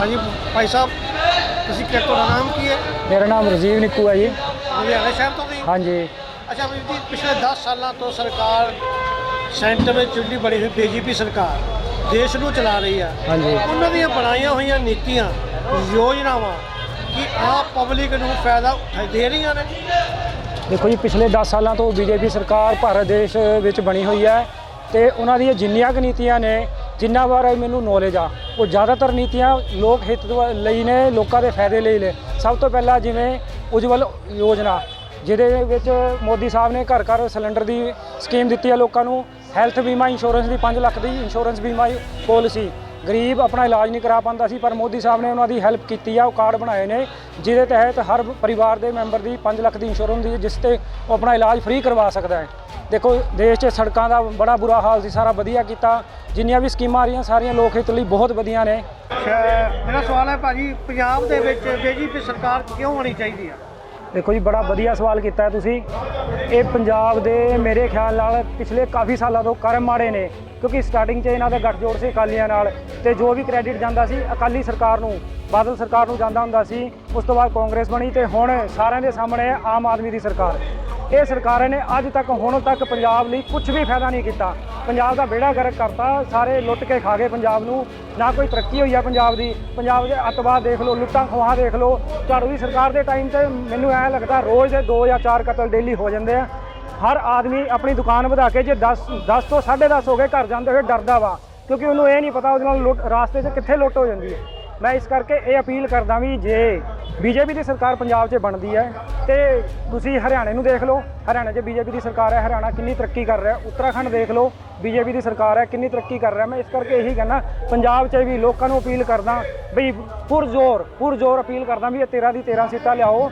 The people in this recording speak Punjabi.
ਹਾਂਜੀ ਭਾਈ ਸਾਹਿਬ ਤੁਸੀਂ ਕਿ ਤੁਹਾਡਾ ਨਾਮ ਕੀ ਹੈ? ਮੇਰਾ ਨਾਮ ਰਜੀਵ ਨਿੱਕੂ ਹੈ ਜੀ। ਲੁਧਿਆਣਾ ਸ਼ਹਿਰ ਤੋਂ ਤੁਸੀਂ? ਹਾਂਜੀ। ਅੱਛਾ ਵੀਰ ਜੀ ਪਿਛਲੇ 10 ਸਾਲਾਂ ਤੋਂ ਸਰਕਾਰ ਸੈਂਟਰ ਵਿੱਚ ਜਿਹੜੀ ਬਣੀ ਹੋਈ ਬੀਜੇਪੀ ਸਰਕਾਰ ਦੇਸ਼ ਨੂੰ ਚਲਾ ਰਹੀ ਆ। ਹਾਂਜੀ। ਉਹਨਾਂ ਦੀਆਂ ਬਣਾਈਆਂ ਹੋਈਆਂ ਨੀਤੀਆਂ ਯੋਜਨਾਵਾਂ ਕੀ ਆਮ ਪਬਲਿਕ ਨੂੰ ਫਾਇਦਾ ਦੇ ਰਹੀਆਂ ਨੇ? ਦੇਖੋ ਜੀ ਪਿਛਲੇ 10 ਸਾਲਾਂ ਤੋਂ ਬੀਜੇਪੀ ਸਰਕਾਰ ਭਾਰਤ ਦੇਸ਼ ਵਿੱਚ ਬਣੀ ਹੋਈ ਹੈ ਤੇ ਉਹਨਾਂ ਦੀਆਂ ਜਿੰਨੀਆਂ ਕੁ ਨੀਤੀਆਂ ਨੇ ਜਿੰਨਾ ਬਾਰੇ ਮੈਨੂੰ ਨੌਲੇਜ ਆ, ਉਹ ਜ਼ਿਆਦਾਤਰ ਨੀਤੀਆਂ ਲੋਕ ਹਿੱਤ ਲਈ ਨੇ, ਲੋਕਾਂ ਦੇ ਫਾਇਦੇ ਲਈ ਨੇ। ਸਭ ਤੋਂ ਪਹਿਲਾਂ ਜਿਵੇਂ ਉਜਵਲ ਯੋਜਨਾ, ਜਿਹਦੇ ਵਿੱਚ ਮੋਦੀ ਸਾਹਿਬ ਨੇ ਘਰ ਘਰ ਸਿਲੰਡਰ ਦੀ ਸਕੀਮ ਦਿੱਤੀ ਹੈ ਲੋਕਾਂ ਨੂੰ। ਹੈਲਥ ਬੀਮਾ ਇੰਸ਼ੋਰੈਂਸ ਦੀ 5 ਲੱਖ ਦੀ ਇੰਸ਼ੋਰੈਂਸ ਬੀਮਾ ਪਾਲਿਸੀ। ਗਰੀਬ ਆਪਣਾ ਇਲਾਜ ਨਹੀਂ ਕਰਾ ਪਾਉਂਦਾ ਸੀ, ਪਰ ਮੋਦੀ ਸਾਹਿਬ ਨੇ ਉਹਨਾਂ ਦੀ ਹੈਲਪ ਕੀਤੀ ਆ, ਉਹ ਕਾਰਡ ਬਣਾਏ ਨੇ, ਜਿਹਦੇ ਤਹਿਤ ਹਰ ਪਰਿਵਾਰ ਦੇ ਮੈਂਬਰ ਦੀ 5 ਲੱਖ ਦੀ ਇੰਸ਼ੋਰੈਂਸ ਦੀ, ਜਿਸ ਤੇ ਉਹ ਆਪਣਾ ਇਲਾਜ ਫ੍ਰੀ ਕਰਵਾ ਸਕਦਾ ਹੈ। ਦੇਖੋ, ਦੇਸ਼ 'ਚ ਸੜਕਾਂ ਦਾ ਬੜਾ ਬੁਰਾ ਹਾਲ ਸੀ, ਸਾਰਾ ਵਧੀਆ ਕੀਤਾ, ਜਿੰਨੀਆਂ ਵੀ ਸਕੀਮਾਂ ਆ ਰਹੀਆਂ, ਸਾਰੀਆਂ ਲੋਕ ਹਿੱਤ ਲਈ ਬਹੁਤ ਵਧੀਆ ਨੇ। ਮੇਰਾ ਸਵਾਲ ਹੈ ਭਾਜੀ, ਪੰਜਾਬ ਦੇ ਵਿੱਚ ਬੀਜੇਪੀ ਸਰਕਾਰ ਕਿਉਂ ਹੋਣੀ ਚਾਹੀਦੀ ਆ? ਦੇਖੋ ਜੀ, ਬੜਾ ਵਧੀਆ ਸਵਾਲ ਕੀਤਾ ਹੈ ਤੁਸੀਂ। ਇਹ ਪੰਜਾਬ ਦੇ ਮੇਰੇ ਖਿਆਲ ਨਾਲ ਪਿਛਲੇ ਕਾਫੀ ਸਾਲਾਂ ਤੋਂ ਕਰਮ ਮਾੜੇ ਨੇ, ਕਿਉਂਕਿ ਸਟਾਰਟਿੰਗ 'ਚ ਇਹਨਾਂ ਦਾ ਗੱਠਜੋੜ ਸੀ ਅਕਾਲੀਆਂ ਨਾਲ ਤੇ ਜੋ ਵੀ ਕ੍ਰੈਡਿਟ ਜਾਂਦਾ ਸੀ, ਅਕਾਲੀ ਸਰਕਾਰ ਨੂੰ, ਬਾਦਲ ਸਰਕਾਰ ਨੂੰ ਜਾਂਦਾ ਹੁੰਦਾ ਸੀ, ਉਸ ਤੋਂ ਬਾਅਦ ਕਾਂਗਰਸ ਬਣੀ ਤੇ ਹੁਣ ਸਾਰਿਆਂ ਦੇ ਸਾਹਮਣੇ ਆਮ ਆਦਮੀ ਦੀ ਸਰਕਾਰ। ਇਹ ਸਰਕਾਰਾਂ ਨੇ ਅੱਜ ਤੱਕ, ਹੁਣ ਤੱਕ ਪੰਜਾਬ ਲਈ ਕੁਝ ਵੀ ਫਾਇਦਾ ਨਹੀਂ ਕੀਤਾ। ਪੰਜਾਬ ਦਾ ਬੇੜਾ ਗਰਕ ਕਰਤਾ, ਸਾਰੇ ਲੁੱਟ ਕੇ ਖਾ ਗਏ ਪੰਜਾਬ ਨੂੰ। ਨਾ ਕੋਈ ਤਰੱਕੀ ਹੋਈ ਆ ਪੰਜਾਬ ਦੀ। ਪੰਜਾਬ ਦੇ ਅੱਤਵਾਦ ਦੇਖ ਲਓ, ਲੁੱਟਾਂ ਖੋਹਾਂ ਦੇਖ ਲਓ। ਝਾੜੂ ਦੀ ਸਰਕਾਰ ਦੇ ਟਾਈਮ ਤੇ ਮੈਨੂੰ ਐ ਲੱਗਦਾ ਰੋਜ਼ ਦੇ 2 ਜਾਂ 4 ਕਤਲ ਡੇਲੀ ਹੋ ਜਾਂਦੇ ਆ। ਹਰ ਆਦਮੀ ਆਪਣੀ ਦੁਕਾਨ ਵਧਾ ਕੇ ਜੇ 10 10 ਤੋਂ 10.5 ਹੋ ਗਏ ਘਰ ਜਾਂਦੇ ਹੋਏ ਡਰਦਾ ਵਾ। ਕਿਉਂਕਿ ਉਹਨੂੰ ਇਹ ਨਹੀਂ ਪਤਾ ਉਹਦੇ ਨਾਲ ਲੁੱਟ, ਰਾਸਤੇ 'ਚ ਕਿੱਥੇ ਲੁੱਟ ਹੋ ਜਾਂਦੀ ਹੈ। ਮੈਂ ਇਸ ਕਰਕੇ ਇਹ ਅਪੀਲ ਕਰਦਾ ਵੀ ਜੇ ਬੀਜੇਪੀ ਦੀ ਸਰਕਾਰ ਪੰਜਾਬ 'ਚ ਬਣਦੀ ਹੈ ਤੇ ਤੁਸੀਂ ਹਰਿਆਣੇ ਨੂੰ ਦੇਖ ਲਓ। ਹਰਿਆਣੇ 'ਚ ਬੀਜੇਪੀ ਦੀ ਸਰਕਾਰ ਹੈ, ਹਰਿਆਣਾ ਕਿੰਨੀ ਤਰੱਕੀ ਕਰ ਰਿਹਾ। ਉੱਤਰਾਖੰਡ ਦੇਖ ਲਓ, ਬੀਜੇਪੀ ਦੀ ਸਰਕਾਰ ਹੈ, ਕਿੰਨੀ ਤਰੱਕੀ ਕਰ ਰਿਹਾ। ਮੈਂ ਇਸ ਕਰਕੇ ਇਹੀ ਕਹਿੰਦਾ, ਪੰਜਾਬ 'ਚ ਵੀ ਲੋਕਾਂ ਨੂੰ ਅਪੀਲ ਕਰਦਾ ਬਈ ਪੁਰਜ਼ੋਰ ਪੁਰਜ਼ੋਰ ਅਪੀਲ ਕਰਦਾ ਵੀ ਇਹ 13 ਦੀ 13 ਸੀਟਾਂ ਲਿਆਓ।